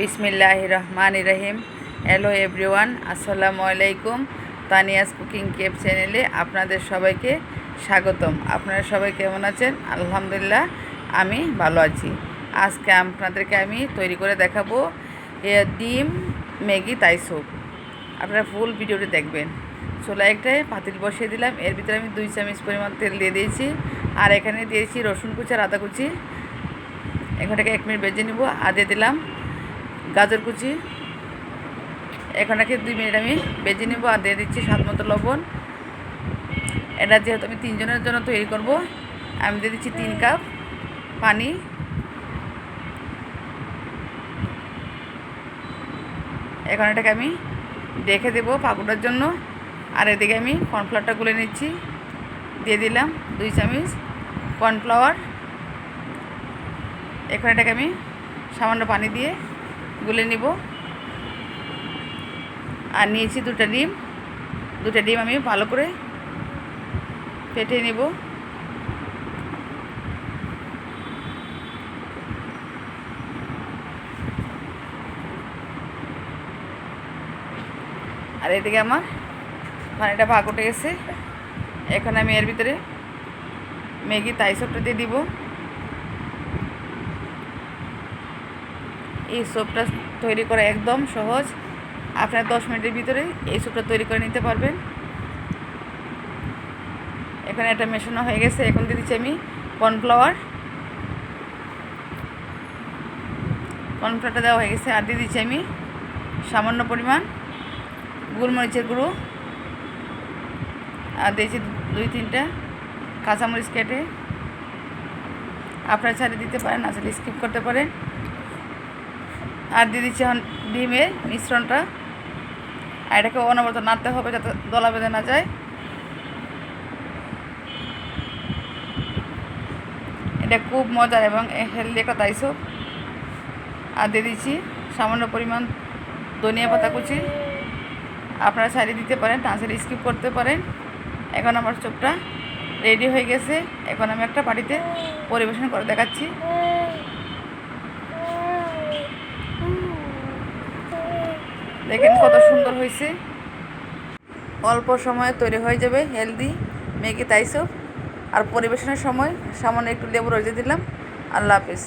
বিসমিল্লাহ রহমান রহিম। Hello everyone আসসালামু আলাইকুম। তানিয়াস কুকিং কেপ চ্যানেলে আপনাদের সবাইকে স্বাগতম। আপনারা সবাই কেমন আছেন? আলহামদুলিল্লাহ, আমি ভালো আছি। আজকে আপনাদেরকে আমি তৈরি করে দেখাবো ডিম ম্যাগি তাই স্যুপ আপনারা ফুল ভিডিওটি দেখবেন। চুলা একটায় পাতিল বসিয়ে দিলাম। এর ভিতরে আমি দুই চামচ পরিমাণ তেল দিয়ে দিয়েছি। আর এখানে দিয়েছি রসুন কুচি আর আদা কুচি। এখানটাকে এক মিনিট বেজে নিব। আর দিয়ে দিলাম গাজর কুচি। এখানটাকে দুই মিনিট আমি বেজে নেব আর দিয়ে দিচ্ছি স্বাদ মতো লবণ। এটা যেহেতু আমি তিনজনের জন্য তৈরি করব, আমি দিয়ে দিচ্ছি তিন কাপ পানি। এখন এটাকে আমি দেখে দেবো পাকুটার জন্য। আর এদিকে আমি কর্নফ্লাওয়ারটা গুলে নিচ্ছি। দিয়ে দিলাম দুই চামচ কর্নফ্লাওয়ার। এখন এটাকে আমি সামান্য পানি দিয়ে গুলে নিব। আর নিয়েছি দুটো ডিম। দুটো ডিম আমি ভালো করে ফেটে নিব। আর এদিকে আমার পানিটা ভাগ উঠে গেছে। এখন আমি এর ভিতরে ম্যাগি, তাই সবটা দিয়ে দিব। এই স্যুপটা তৈরি করা একদম সহজ। আপনার দশ মিনিটের ভিতরে এই স্যুপটা তৈরি করে নিতে পারবেন। এখানে এটা মেশানো হয়ে গেছে। এখন দিয়ে দিচ্ছি আমি কর্নফ্লাওয়ার কর্নফ্লাওয়ারটা দেওয়া হয়ে গেছে। আর দিয়ে দিচ্ছি আমি সামান্য পরিমাণ গোলমরিচের গুঁড়ো। আর দিয়েছি দুই তিনটা কাঁচামরিচ কেটে। আপনারা ছাড়ে দিতে পারেন আসলে স্কিপ করতে পারেন। আর দিয়ে দিচ্ছি এখন ডিমের মিশ্রণটা। আর এটাকে অনবরত নাড়তে হবে যাতে দলা বেঁধে না যায়। এটা খুব মজার এবং হেলদি একটা তাইসব আর দিয়ে দিচ্ছি সামান্য পরিমাণ ধনিয়া পাতা কুচি। আপনারা সাইডে দিতে পারেন তাছাড়া স্কিপ করতে পারেন। এখন আমার চোপটা রেডি হয়ে গেছে। এখন আমি একটা পার্টিতে পরিবেশন করে দেখাচ্ছি। দেখেন কত সুন্দর হয়েছে অল্প সময়ে তৈরি হয়ে যাবে হেলদি ম্যাগি, তাইসব। আর পরিবেশনের সময় সামান্য একটু লেবু রয়ে দিলাম। আল্লাহ হাফিজ।